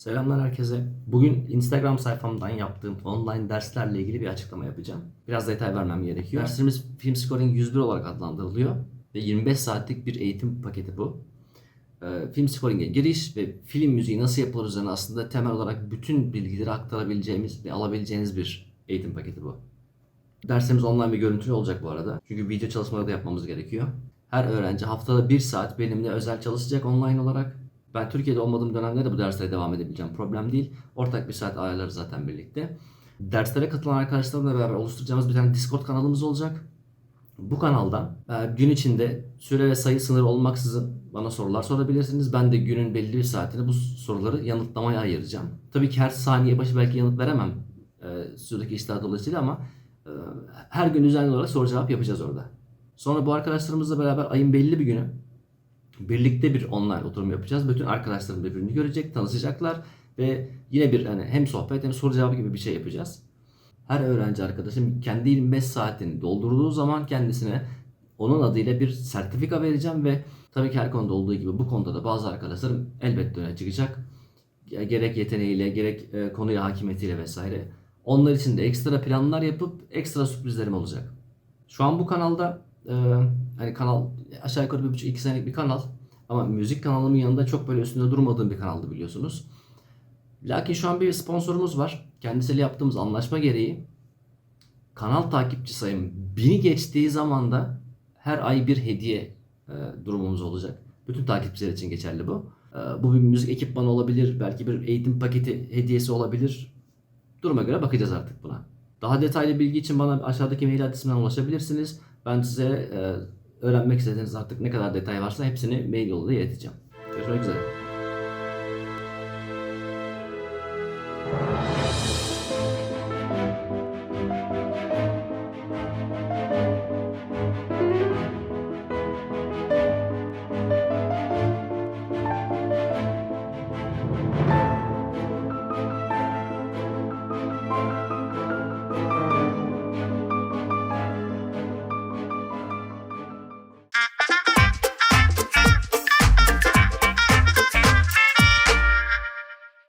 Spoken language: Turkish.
Selamlar herkese. Bugün Instagram sayfamdan yaptığım online derslerle ilgili bir açıklama yapacağım. Biraz detay vermem gerekiyor. Derslerimiz Film Scoring 101 olarak adlandırılıyor ve 25 saatlik bir eğitim paketi bu. Ee, Film Scoring'e giriş ve film müziği nasıl yapılır üzerine aslında temel olarak bütün bilgileri aktarabileceğimiz ve alabileceğiniz bir eğitim paketi bu. Derslerimiz online ve görüntülü olacak bu arada. Çünkü video çalışmaları da yapmamız gerekiyor. Her öğrenci haftada bir saat benimle özel çalışacak online olarak. Ben Türkiye'de olmadığım dönemde de bu derslere devam edebileceğim. Problem değil. Ortak bir saat ayarlarız zaten birlikte. Derslere katılan arkadaşlarımla beraber oluşturacağımız bir tane Discord kanalımız olacak. Bu kanalda e, gün içinde süre ve sayı sınırı olmaksızın bana sorular sorabilirsiniz. Ben de günün belli bir saatini bu soruları yanıtlamaya ayıracağım. Tabii ki her saniye başı belki yanıt veremem e, süredeki işler dolayısıyla ama her gün düzenli olarak soru cevap yapacağız orada. Sonra bu arkadaşlarımızla beraber ayın belli bir günü birlikte bir online oturum yapacağız. Bütün arkadaşlarım birbirini görecek, tanışacaklar ve yine bir hani hem sohbet hem soru cevabı gibi bir şey yapacağız. Her öğrenci arkadaşım kendi 25 saatini doldurduğu zaman kendisine onun adıyla bir sertifika vereceğim ve tabii ki her konuda olduğu gibi bu konuda da bazı arkadaşlarım elbette öne çıkacak. Gerek yeteneğiyle, gerek e, konuya hakimiyetiyle vesaire. Onlar için de ekstra planlar yapıp ekstra sürprizlerim olacak. Şu an bu kanalda e, hani kanal aşağı yukarı bir buçuk iki senelik bir kanal ama müzik kanalımın yanında çok böyle üstünde durmadığım bir kanaldı biliyorsunuz. Lakin şu an bir sponsorumuz var. Kendisiyle yaptığımız anlaşma gereği kanal takipçi sayım bini geçtiği zaman da her ay bir hediye e, durumumuz olacak. Bütün takipçiler için geçerli bu. E, bu bir müzik ekipmanı olabilir, belki bir eğitim paketi hediyesi olabilir. Duruma göre bakacağız artık buna. Daha detaylı bilgi için bana aşağıdaki mail adresimden ulaşabilirsiniz. Ben size e, öğrenmek istediğiniz artık ne kadar detay varsa hepsini mail yoluyla ileteceğim. Görüşmek üzere.